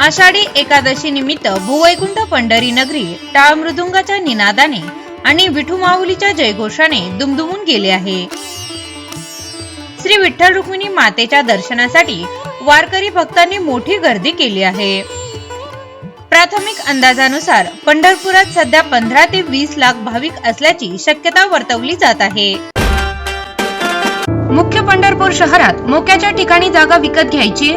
आषाढी एकादशी निमित्त भुवैकुंठ पंढरी नगरी टाळ मृदुंगाच्या निनादाने आणि विठू माऊलीच्या जयघोषाने दुमदुमून गेले आहे. श्री विठ्ठल रुक्मिणी मातेच्या दर्शनासाठी वारकरी भक्तांनी मोठी गर्दी केली आहे. प्राथमिक अंदाजानुसार पंढरपुरात सध्या पंधरा ते वीस लाख भाविक असल्याची शक्यता वर्तवली जात आहे. मुख्य पंढरपूर शहरात मोक्याच्या ठिकाणी जागा विकत घ्यायची?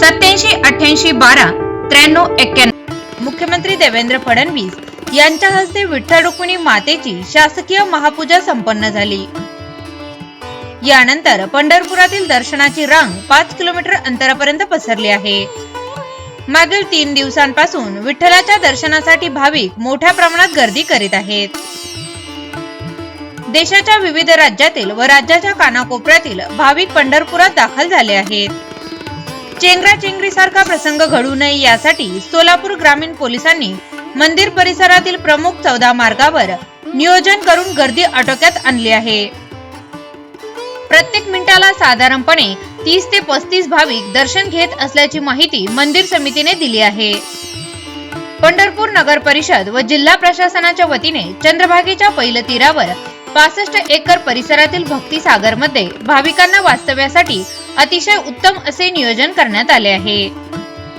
सत्याऐंशी अठ्याऐंशी बारा त्र्याण्णव एक्क्याण्णव मुख्यमंत्री देवेंद्र फडणवीस यांच्या हस्ते विठ्ठल रुक्मिणी मातेची शासकीय महापूजा संपन्न झाली. यानंतर पंढरपुरातील दर्शनाची रांग पाच किलोमीटर अंतरापर्यंत पसरली आहे. मागील तीन दिवसांपासून विठ्ठलाच्या दर्शनासाठी भाविक मोठ्या प्रमाणात गर्दी करीत आहेत. देशाच्या विविध राज्यातील व राज्याच्या कानाकोपऱ्यातील भाविक पंढरपुरात दाखल झाले आहेत. चेंगरा सारखा प्रसंग घडू नये यासाठी सोलापूर ग्रामीण पोलिसांनी मंदिर परिसरातील प्रमुख चौदा मार्गावर नियोजन करून गर्दी आटोक्यात आणली आहे. प्रत्येक मिनिटाला साधारणपणे तीस ते पस्तीस भाविक दर्शन घेत असल्याची माहिती मंदिर समितीने दिली आहे. पंढरपूर नगर परिषद व जिल्हा प्रशासनाच्या वतीने चंद्रभागेच्या पहिल्या तीरावर पासष्ट एकर परिसरातील भक्ती सागरमध्ये भाविकांना वास्तव्यासाठी अतिशय उत्तम असे नियोजन करण्यात आले आहे.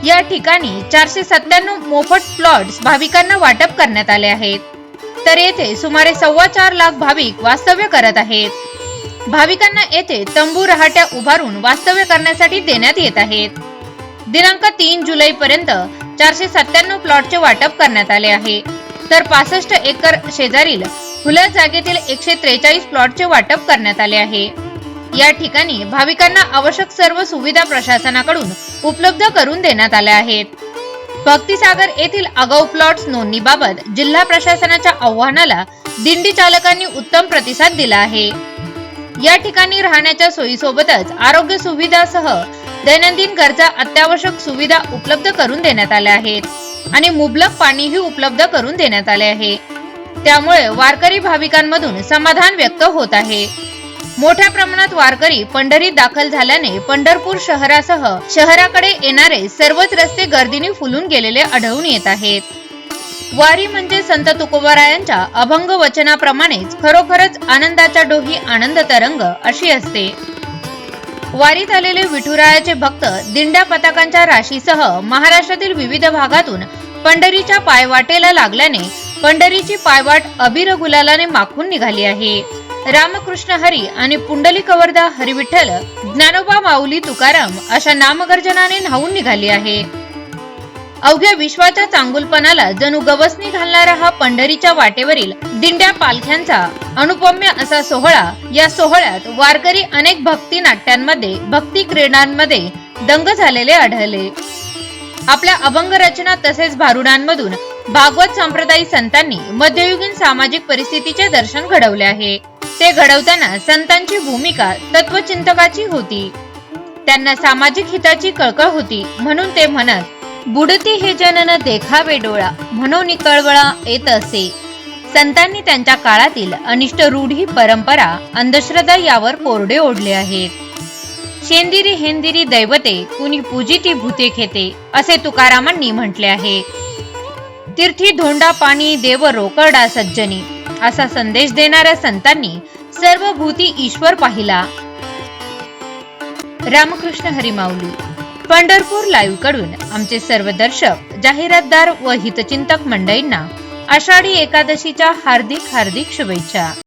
या ठिकाणी चारशे सत्त्याण्णव मोफत प्लॉट्स भाविकांना वाटप करण्यात आले आहेत. तर येथे सुमारे सव्वा चार लाख भाविक वास्तव्य करत आहेत. भाविकांना येथे तंबू रहाट्या उभारून वास्तव्य करण्यासाठी देण्यात येत आहेत. दिनांक तीन जुलै पर्यंत चारशे सत्त्याण्णव प्लॉटचे वाटप करण्यात आले आहे. तर पासष्ट एकर शेजारील खुल्या जागेतील एकशे त्रेचाळीस प्लॉटचे वाटप करण्यात आले आहे. या ठिकाणी भाविकांना आवश्यक सर्व सुविधा प्रशासनाकडून उपलब्ध करून देण्यात आल्या आहेत. भक्तीसागर येथील आगाऊ प्लॉट्स नोंदणीबाबत जिल्हा प्रशासनाच्या आव्हानाला दिंडी चालकांनी उत्तम प्रतिसाद दिला आहे. या ठिकाणी राहण्याच्या सोयीसोबतच आरोग्य सुविधासह दैनंदिन गरजा अत्यावश्यक सुविधा उपलब्ध करून देण्यात आल्या आहेत आणि मुबलक पाणीही उपलब्ध करून देण्यात आले आहे. त्यामुळे वारकरी भाविकांमधून समाधान व्यक्त होत आहे. मोठ्या प्रमाणात वारकरी पंढरीत दाखल झाल्याने पंढरपूर शहरासह शहराकडे येणारे सर्वच रस्ते गर्दीने फुलून गेलेले आढळून येत आहेत. वारी म्हणजे संत तुकोबारायांच्या अभंग वचनाप्रमाणेच खरोखरच आनंदाच्या डोही आनंद तरंग अशी असते. वारीत आलेले विठुरायाचे भक्त दिंड्या पताकांच्या राशीसह महाराष्ट्रातील विविध भागातून पंढरीच्या पायवाटेला लागल्याने पंढरीची पायवाट अबिर गुलालाने माखून निघाली आहे. रामकृष्ण हरी आणि पुंडली कवर्धा हरिविठ्ठल ज्ञानोबा माऊली तुकाराम अशा नामगर्जनाने न्हावून निघाली आहे. अवघ्या विश्वाच्या चांगुलपणाला जणू गवसणी घालणारा हा पंढरीच्या वाटेवरील दिंड्या पालख्यांचा अनुपम्य असा सोहळा या सोहळ्यात वारकरी अनेक भक्ती नाट्यांमध्ये भक्ती क्रीडांमध्ये दंग झालेले आढळले. आपल्या अभंग रचना तसेच भारुडांमधून भागवत संप्रदायी संतांनी मध्ययुगीन सामाजिक परिस्थितीचे दर्शन घडवले आहे. ते घडवताना संतांची भूमिका तत्वचिंतकाची होती. त्यांना सामाजिक हिताची कळकळ होती म्हणून ते म्हणत बुडती हे जनन देखावे डोळा म्हणून कळवळा येत असे. संतांनी त्यांच्या काळातील अनिष्ट रूढी परंपरा अंधश्रद्धा यावर कोरडे ओढले आहेत. शेंदिरी हेंदिरी दैवते कुणी पूजिती भूते खेते असे तुकारामांनी म्हटले आहे. तीर्थी धोंडा पाणी देव रोकडा सज्जनी असा संदेश देणाऱ्या संतांनी सर्व भूती ईश्वर पाहिला. रामकृष्ण हरिमाऊली पंढरपूर लाईव्हकडून आमचे सर्व दर्शक जाहिरातदार व हितचिंतक मंडळींना आषाढी एकादशीच्या हार्दिक हार्दिक शुभेच्छा.